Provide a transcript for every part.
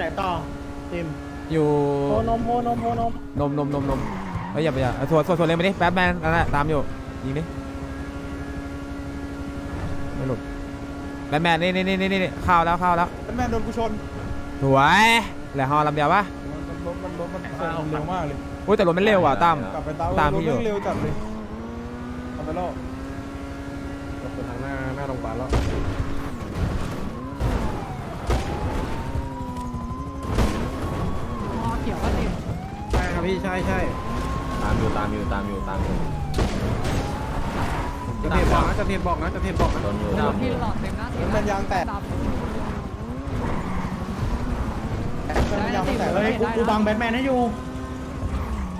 ไหนต่อติมอยู่โพนมโพนมโพนมนมนมนมนมเฮ้ยอย่าไปอย่าเอาสวนสวนสวนเลยไปดิแป๊บแมนนั่นแหละตามอยู่ยิงดิไม่หลุดแบทแมนนี่นี่นี่นี่นี่เข้าแล้วเข้าแล้วแมนโดนกูชนสวยเหลือฮอลำเดียวปะมันรถมันรถมันส่งเร็วมากเลยอุ้ยแต่รถมันเร็วอะตั้ม กลับไปตามตามรพี่ถอยู่แม่งเร็วจัดเลยกลับไปแล้วกลับไปทางหน้าหน้าโรงพยาบาลแล้ว เขียวก็ติมใช่ครับพี่ใช่ใช่ตามอยู่ตามอยู่ตามอยู่ตามอยู่จะเทรดบอกนะจะเทรดบอกนะจะเทรดบอกนะ โดนอยู่ตามอยู่แมนยางแตกแมนยางแตกเฮ้ยกูกูบังแบทแมนให้อยู่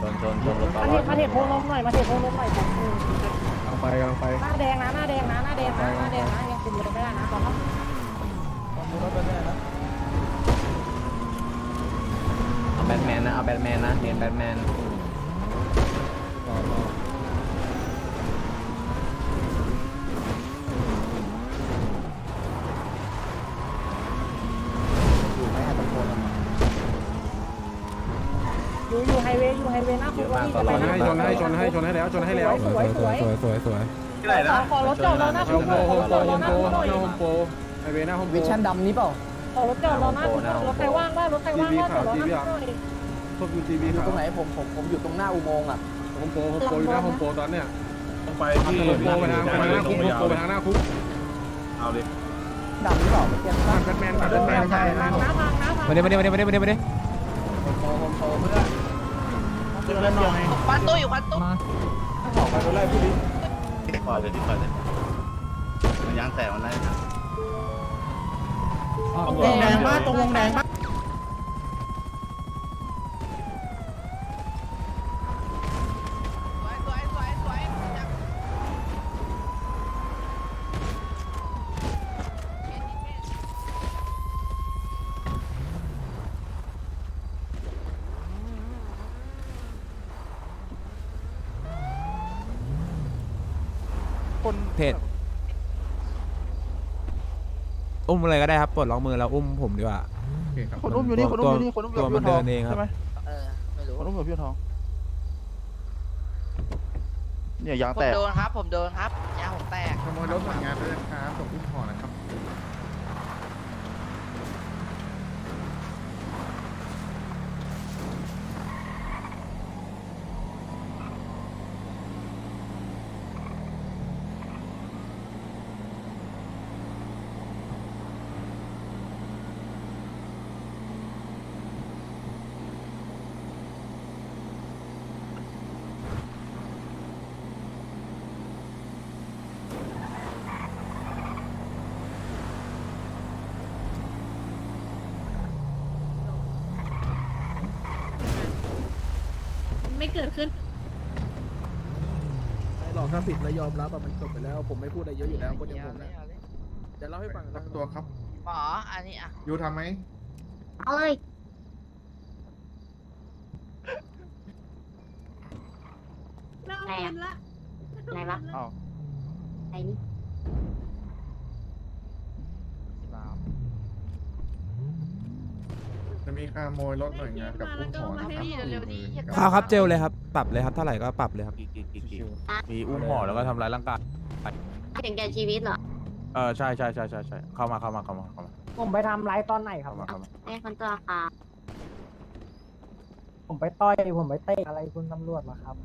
ชนชนชนรถตมาลเทอดมาเทโพลมหน่อย มาเทโพลมหน่อยผมกำลังไปกำลังไปหน้าแดงนะ หน้าแดงนะ หน้าแดงนะ หน้าแดงนะ ยังคุมเลยไม่ได้นะตอนนี้ บทแมนนะ เอาแบทแมนนะ เน้นแบทแมนต่อต่ออยู่อยู่ไฮเวย์อยู่ไฮเวย์หน้าคุกนี่ชนให้ชนให้ชนให้ชนให้แล้วชนให้แล้วสวยสวยสวยสวยสวยขอขอรถจอดรอหน้าโฮคุกมหโปน่อยโฮขอมรโปถจอดโฮรอมหน้าโปคุกหน่อยหน้าโฮมโปไฮเวย์หน้าโฮมโปวิชั่นดำนี้เปล่า ขอรถจอดรอหน้าคุกรถใครว่างบ้างรถใครว่างบ้างจอดรอหน้าคุกหน่อยพวกยูทีวีอยู่ขาวตรงไหนผมผมผมอยู่ตรงหน้าอุโมงค์อะโฮมโปโฮมโปอยู่หน้าโฮมโปตอนเนี้ยไปที่โฮมโปไปทางไปทางหน้าคุกโฮมโปไปทางหน้าคุกเอาเลยดำหรือเปล่าเมื่อกี้ผ่านแบทแมนผ่านแบทแมนใช่พังนะพังนะพังมาดิมาดิมาดิมาดิมาดิมาดิโพโฮมโพเพื่อนเจอแล้วหน่อยควันตู้อยู่ควันตู้ออกไปรถไล่ผู้ดิปล่อยเลยที่ปล่อยเลยมันยางแตกมันได้นะ วงแดงบ้าตรงวงแดงบ้าสวยสวยสวยสวยคน เพจ อุ้มอะไรก็ได้ครับปลดล็อกมือแล้วอุ้มผมดีกว่า โอเคครับคนอุ้มอยู่นี่คนอุ้มอยู่นี่คนอุ้มอยู่ตัวมันพี่ทองเดินเองครับ ใช่ไหมเออไม่รู้คนอุ้มอยู่พี่ทอง เนี่ยยางผมแตกโดนครับ ผมโดนครับยางผมแตกขโมยรถผ่านงานด้วยนะครับส่งอุ้มห่อนะครับ เกิดขึ้นหลอกถ้าผิดแล้วยอมรับอะมันจบไปแล้ว ผมไม่พูดอะไรเยอะอยู่แล้วคนอย่างผมนะเดี๋ยวเล่าให้ฟังรับตัวครับหมออันนี้อะยูทำไหมเอาเลยอะไรอะอะไรวะ อ้าวอะไรนี่ จะมีขโมยรถหน่วยงานกับอุ้มห่อนะครับพี่เร็วๆดีเหี้ยครับครับเจลเลยครับปรับเลยครับเท่าไหร่ก็ปรับเลยครับกี่กี่กี่กี่ชิวมีอุ้มห่อแล้วก็ทำร้ายร่างกายถึงแก่ชีวิตเหรอเออใช่ใช่ใช่ใช่ใช่เข้ามาเข้ามาเข้ามาเข้ามาผมไปทำไรตอนไหนครับ เข้ามาเข้ามาไอ้คนตัวค่ะผมไปต่อยผมไปเตะอะไรคุณตำรวจมาครับ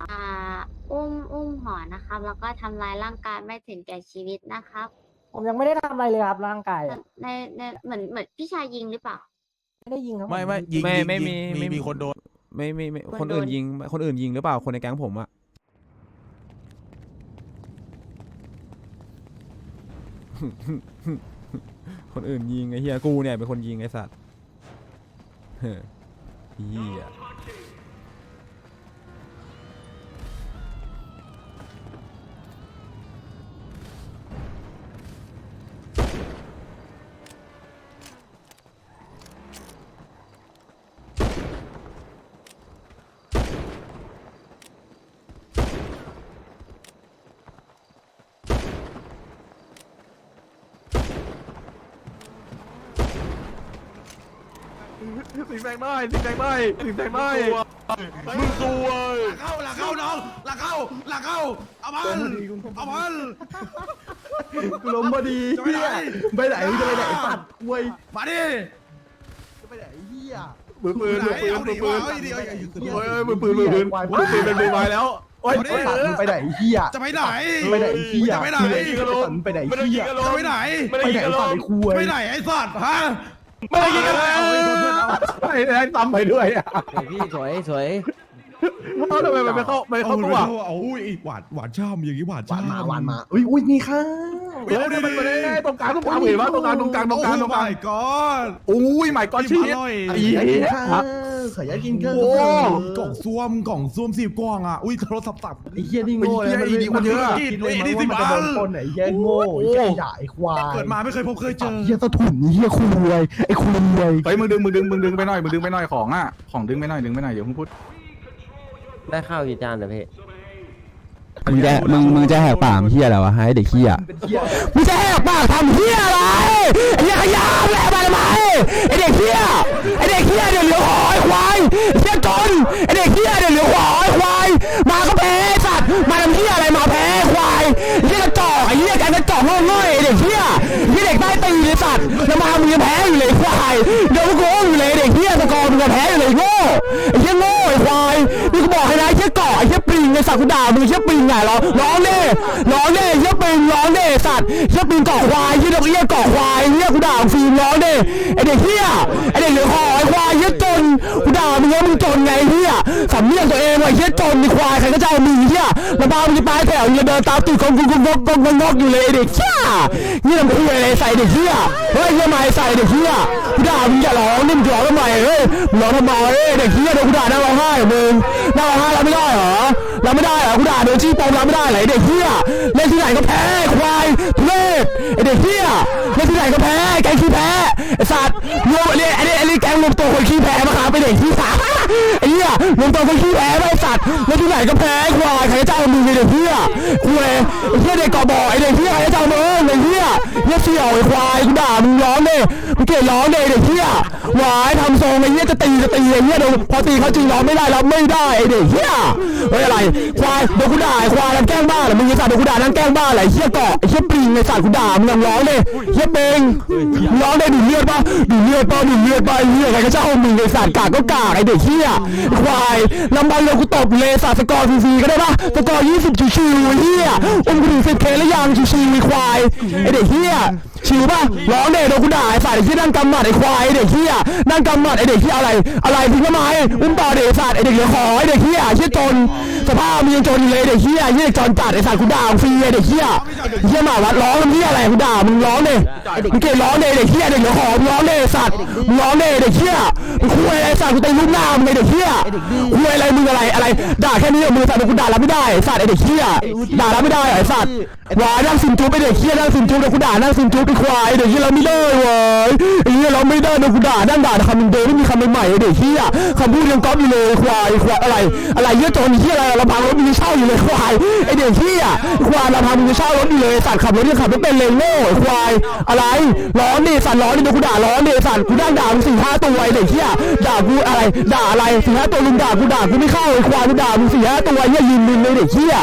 อ่า อุ้มอุ้มห่อนะครับ แล้วก็ทำร้ายร่างกายไม่ถึงแก่ชีวิตนะครับผมยังไม่ได้ทำอะไรเลยครับร่างกายอะในในเหมือนเหมือนพี่ชายยิงหรือเปล่า ไม่ได้ยิงครับไม่ไม่ยิงไม่ยิงไม่ยิงมีไม่มี มีคนโดนไม่ไม่ไม่คนคนอื่นโดนยิงคนอื่นยิงหรือเปล่าคนในแก๊งผมอะคนอื่นยิงไอ้เฮียกูเนี่ยเป็นคนยิงไอ้สัตว์เฮ้ยเฮีย สิงแดงได้สิงแดงได้สิงแดงได้มึงซวยหลักเข้าหลักเข้าน้องหลักเข้าหลักเข้าเอามันเอามันกูล้มพอดีจะไปไหนไปไหนจะไปไหนสัตว์ควยมาดิจะไปไหนเหี้ยมือปืนไหนมือปืนเอามืดิอปืนเอาดิเอาดิโอ้ยมือปืนมือปืนมือปืนเป็นมือไม้แล้วโอ้ยเอาดิสัตว์มึงไปไหนเหี้ยจะไปไหนไปไหนเหี้ยจะไปไหนสัตว์มึงไปไหนเหี้ยจะไปไหนไปไหนสัตว์ไอ้ควยไปไหนไอ้สัตว์ฮะ ไม่ได้ยินกันเลยไอ้ไอ้ตำไปด้วยอะพี่สวยสวย เอาทำไมมันไม่เข้าไม่เข้าตัวเอาอุ้ยหวานหวานช่ำอย่างนี้หวานหวานช่ำมาหวานมาอุ้ยอุ้ยมีข้าวเดี๋ยวดิมันมาได้ตรงกลางตรงกลางเห็นว่าตรงกลางตรงกลางตรงกลางตรงกลางโอ้ my god อุ้ยหมายก้อนชีสอร่อยไอ้เหี้ยขออยากกินข้าวโอ้กล่องซ่วมกล่องซ่วมสิบกล่องอะอุ้ยโทรศัพท์สับไอ้เหี้ยนี่โง่เลยมันมีคนเยอะคิดเลยมั้งว่ามันจะโดนปนไอ้เหี้ยโง่ไอ้เหี้ยด่าไอ้ควายเกิดมาไม่เคยพบเคยเจอเหี้ยสะถุนเหี้ยคุยไอ้คุยไปมึงดึงมึงดึงมึงดึงไปหน่อยมึงดึงไปหน่อยของอะของดึงไปหน่อยดึงไปหน่อยเดี๋ยวมึงพูด ได้ข้าวกี่จานเดี๋ยวพี่มึงจะมึงมึงจะแหกปากเฮียอะไรวะให้เด็กเฮียมึงจะแหกปากทำเฮียอะไรไอ้เหี้ยขยะแหลกมาทำไมไอเด็กเฮียไอเด็กเฮียเดี๋ยวเหลือหอยควายเฮียจนไอเด็กเฮียเดี๋ยวเหลือหอยควายมาก็แพ้ไอ้สัตว์มาทำเฮียอะไรมาแพ้ควายเฮียกระจอกไอ้เฮียแกกระจอกโง่ๆไอเด็กเฮียเฮียเด็กใต้ตีนไอ้สัตว์แล้วมามึงยังแพ้อยู่เลยควายเดี๋ยวกูโง่อยู่เลยเด็กเฮียสกอร์มึงยังแพ้อยู่เลยโง่ ไอ้เฮียโง่ไอ้ควายนี่กูบอกให้นะไอ้เฮียเกาะไอ้เฮียปริงไอ้สัตว์กูด่ามึงไอ้เฮียปริงไงเหรอร้องเน่ร้องเน่เฮียปริงร้องเน่สัตว์เฮียปริงเกาะควายเฮียเด็กเฮียเกาะควายเฮียกูด่าฟิล์มร้องเน่ไอเด็กเฮียไอเด็กเหลือหอไอ้ควายเฮียจนกูด่ามึงว่ามึงจนไงเฮียสำเนียงตัวเองว่ะเฮียจนไอ้ควายใครก็จะเอามึงเฮียแล้วบ้ามึงจะตายแถวเฮียเดินตามตูดกองกุกกุกกุกกุกกุกอยู่เลยไอ้เด็กเฮียเฮียมันคุยอะไรใส่เด็กเฮียเฮ้ยเฮียไม่ใส่เด็กเฮียกูด่ามึงอย่าร้องนี่มึงร้องทำไมเฮ้ยมึงร้องทำไมเฮ้ยเด็กเฮียโดนกูด่านั่งร้องไห้เหรอมึงหนั่งร้องไห้เราไม่ได้เหรอเราไม่ได้เหรอกูด่าโดนจี้ปมเราไม่ได้เหรอไอเด็กเฮียเล่นที่ไหนก็แพ้ควายทุเรศไอเด็กเฮียเล่นที่ไหนก็แพ้แกงขี้แพ้ไอสัตว์รวมไอ้ไอ้ไอ้แกงรวมตัวคนขี้แพ้มาครับไปเด็กขี้สาไอเหี้ยรวมตัวคนขี้แพ้ไอสัตว์เล่นที่ไหนก็แพ้ควายใครจะเอามึงไอเด็กเฮียคุยไอเฮียเด็กกอบอไอเด็กเฮียใครจะเอามึงไอ้เฮีย เฮียเสี่ยวไอ้ควายกูด่ามึงร้องเดิมึงเกลียดร้องดิไอ้เด็กเฮียหวายทำทรงไอ้เฮียจะตีจะตีไอ้เฮียเดี๋ยวพอตีเขาจริงร้องไม่ได้รับไม่ได้ไอ้เด็กเฮียเฮ้ยอะไรควายเดี๋ยวกูด่าไอ้ควายนั่นแกล้งบ้าเหรอมึงไอ้สัตว์เดี๋ยวกูด่านั่นแกล้งบ้าเหรอไอ้เฮียเกาะไอ้เฮียปิงไอ้สัตว์กูด่ามึงยังร้องเดิเฮียเบงร้องดิดูเลือดป่ะดูเลือดป่ะดูเลือดป่ะไอ้เฮียใครก็จะเอามึงไอ้สัตว์กากก็กากไอ้เด็กเฮียควายลำบอลเลยกูตบเลยสัตว์สกอร์ฟรีก็ได้ป่ะสกอร์ยี่สิบชิวๆไอ้เฮียอุ้มกูถึงสิบเคแล้วยังชิวๆไอ้ควายไอ้เด็กเฮีย yeah. ชิวป่ะร้องเด็โดนกูด่าไอ้สัตว์ไอ้เฮียนั่งกำหมัดไอ้ควายไอ้เด็กเฮียนั่งกำหมัดไอ้เด็กเฮียอะไร อะไรทิ้งทำไมอุ้มต่อเด็กสัตว์ไอ้เด็กเหลือขอไอ้เด็กเฮียเฮียจนสภาพมึงยังจนอยู่เลยไอ้เด็กเฮียเฮียเด็กจนจัดไอ้สัตว์กูด่าฟรีไอ้เด็กเฮียเฮียหมาวัดร้องมึงเฮียอะไรกูด่ามึงร้องเด็มึงเกลียดร้องเด็เด็กเฮียเด็กเหลือขอมึงร้องเด็สัตว์มึงร้องเด็เด็กเฮียมึงคุยอะไรสัตว์กูตีลูกหน้ามึงไอ้เด็กเฮียคุยอะไรมึงอะไรอะไรด่าแค่นี้มึงสัตว์กูด่ารับไม่ได้สัตว์ไอ้เด็กเฮียด่ารับไม่ได้ไอ้สัตว์วานั่งซิมจูบไอ้เด็กเฮียนั่งซิมจูบเดี๋ยวกูด่านั่งซิมจูบควายไอ้เด็กเฮียเราไม่ได้เว้ยไอ้ เราไม่ได้เดี๋ยวกูด่านั่งด่าคำมึงเดิมไม่มีคำใหม่ๆไอ้เด็กเฮียคำพูดยังก๊อปอยู่เลยควายควายอะไร อะไรเฮียจนเฮียอะไรเราพังรถมึงเช่าอยู่เลยควายไอเด็กเฮียควายเราพังมึงเช่ารถอยู่เลยสัตว์ขับรถยังขับไม่เป็นเลยโง่ควายอะไรร้อนดิสัตว์ร้อนดิเดี๋ยวกูด่าร้อนดิสัตว์กูนั่งด่ามึงสี่ห้าตัวไอเด็กเฮียด่ากูอะไรด่าอะไรสี่ห้าตัวลุงด่ากูด่ากูไม่เข้าไอควายกูด่ามึงสี่ห้าตัวเฮียยืนมินเลยเด็กเฮีย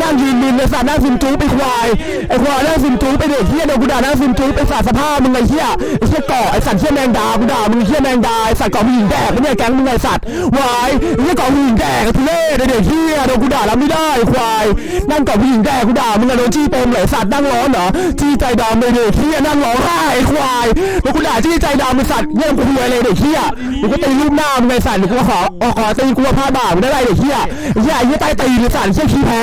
นั่งยืนมินเลยสัตว์นั่งซิมจูไปควายไอควายนั่งซิมจูไปเด็กเฮียเดี๋ยวกูด่านั่งซิมจูไปสัตว์สภาพมึงไอเฮียไอเฮียเกาะไอสัตวเฮียแมงดากูด่ามึงเฮียแมงดาไอ้สัตว์กาะผู้หญิงแดกไม่เนี่ยแก๊งมึงไอ้สัตว์วายไอ้เฮียกาะผู้หญิงแดกทุเล่ไอ้เด็กเฮียเดี๋ยวกูด่าแล้วไม่ได้ควายนั่งกาะผู้หญิงแดกกูด่ามึงอะโดนจี้ปมเลยสัตว์นั่งร้อนเหรอจี้ใจดำเลยเด็กเฮียนั่งร้องไห้ควายแล้วกูด่าจี้ใจดำไอ้สัตว์เยี่ยมกูเลยเลยเด็กเฮียเดี๋ยวกูตีรูปหน้ามึงไอ้สัตว์เดี๋ยวกูขอขอตีกูว่าพลาดบาปมึงได้ไรเด็กเฮียเฮียไอ้เฮียใต้ตีนไอ้สัตว์เฮียขี้แพ้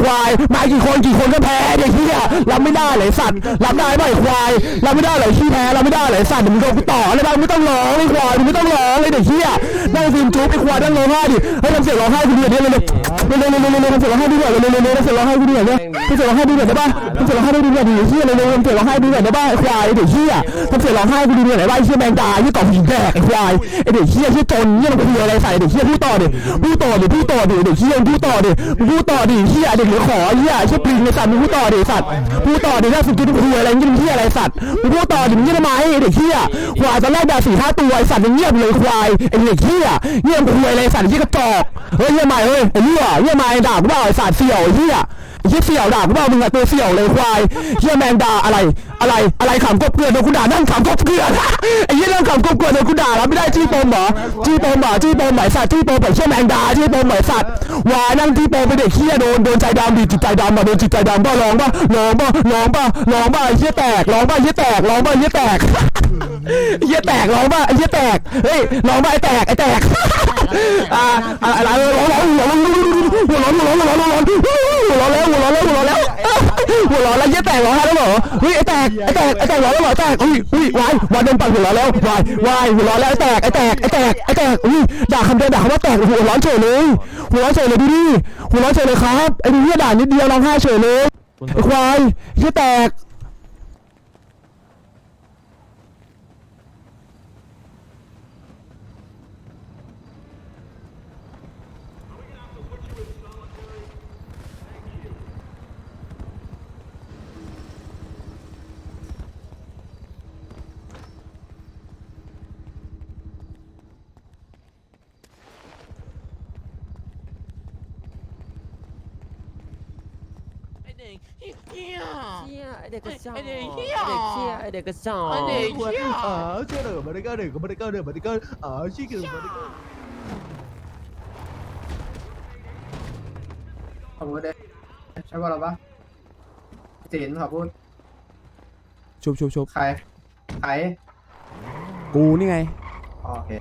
ควายมากี่คนกี่คนก็แพ้เด็กเฮียรับไม่ได้เลยสัตว์รับได้ไหมควายรับไม่ได้เลยขี้แพ้รับไม่ได้เลยสัตว์มึงดนกูต่อเลยบ้างไม่ต้องร้องไอ้ควายมึงไม่ต้องร้องเลยเด็กเฮียนั่งฟิล์มจุ๊บไอ้ควายนั่งร้องไห้ดิให้ทำเสียงร้องไห้กูดูเดี๋ยวเลยเร็วเร็วเร็วเร็วเร็วทำเสียงร้องไห้ดูหน่อยเร็วเร็วเร็วทำเสียงร้องไห้ดูหน่อยเนี่ยทำเสียงร้องไห้ดูหน่อยได้ป่ะทำเสียงร้องไห้ดูหน่อยดิเฮียเร็วเร็วทำเสียงร้องไห้ดูหน่อยได้ป่ะไอ้ควายเด็กเฮียทำเสียงร้องไห้กูดูหน่อยได้ป่ะไอ้เฮียแมงดาไอ้เฮียต่อหินแดกไอ้ควายไอ้เด็กเฮียเฮียจนเฮียมันคุยอะไรใส่เด็กเฮียพูดต่อดิพูดต่อดิพูดต่อดิเด็กเฮียพูดต่อดิพูดต่อดิเฮียเด็กเหลือขอเฮียเฮียปลิงในสัตว์มึงพูดต่อดิสัตว์พูดต่อดิถ้าสุดจะคุยอะไรมึงเฮียอะไรสัตว์มึงพูดต่อดิมึงเฮียทำไม้เด็กเฮียควายตอนแรกด่าสี่ห้าตัวไอ้สัตว์ยังเงียบเลยควายไอ้เด็กเฮียเงียบคุยอะไรสัตว์เฮียกระจอกเฮ้ยเฮียใหม่เฮ้ยไอ้เหี้ยเฮียใหม่ด่ากูเปล่าไอ้สัตว์เสี่ยวไอ้เฮียไอ้เหี้ยเสี่ยวด่ากูเปล่ามึงอะตัวเสี่ยวเลยควายเหี้ยแมงดาอะไร อะไรอะไรขำกบเกลือนโดนกูด่านั่งขำกบเกลือน ไอ้เหี้ยนั่งขำกบเกลือนโดนกูด่าแล้วไม่ได้จี้ปมเหรอจี้ปมเหรอจี้ปมไหมสัตว์จี้ปมไหมเหี้ยแมงดาจี้ปมไหมสัตว์วายนั่งจี้ปมไปเด็กเหี้ยโดนโดนใจดำดิจิตใจดำมาโดนจิตใจดำบ้าร้องบ้าร้องบ้าร้องบ้าร้องบ้าไอ้เหี้ยแตกร้องบ้าไอ้เหี้ยแตกร้องบ้าไอ้เหี้ยแตกไอ้เหี้ยแตกร้องบ้าไอ้เหี้ยแตกเฮ้ยร้องบ้าไอ้แตกไอ้แตกอ่าอะไรร้องร้องร้องร้องร้องร้องร้องร้องร้องร้องร้องหัวเราะแล้วหัวเราะแล้วหัวเราะแล้วหัวเราะแล้วเหี้ยแตกร้องไห้แล้วเหรอเฮ้ยไอ้แตกไอ้แตกไอ้แตกร้องแล้วเหรอแตกอุ้ยอุ้ยวายวายโดนปั่นหัวเราะแล้ววายวายหัวเราะแล้วไอ้แตกไอ้แตกไอ้แตกไอ้แตกอุ้ยด่าคำเดียวด่าคำว่าแตกหัวร้อนเฉยเลยหัวร้อนเฉยเลยดูดิหัวร้อนเฉยเลยครับไอ้ดูเหี้ยด่านิดเดียวร้องไห้เฉยเลยไอ้ควายเหี้ยแตกไอนร้อนร้อนร้อนร้อน เด็กเหี้ย เชี่ยไอเด็กกระจอกไอ้ไอ้เด็เด็กกเหี้เชี่ยยไอ้เด็กกระจอกไอ้เด็ก อ๋อเชื่อเด้อมาได้ก็เด้อมาได้ก็เด้อมาได้ก็อ๋อชื่อคือมาได้ก็ขอบคุณเด้ใช่ป่ะหรอปะศิลป์ขอบคุณชุบชุบชุบใครใครกูนี่ไง อ๋อโอเค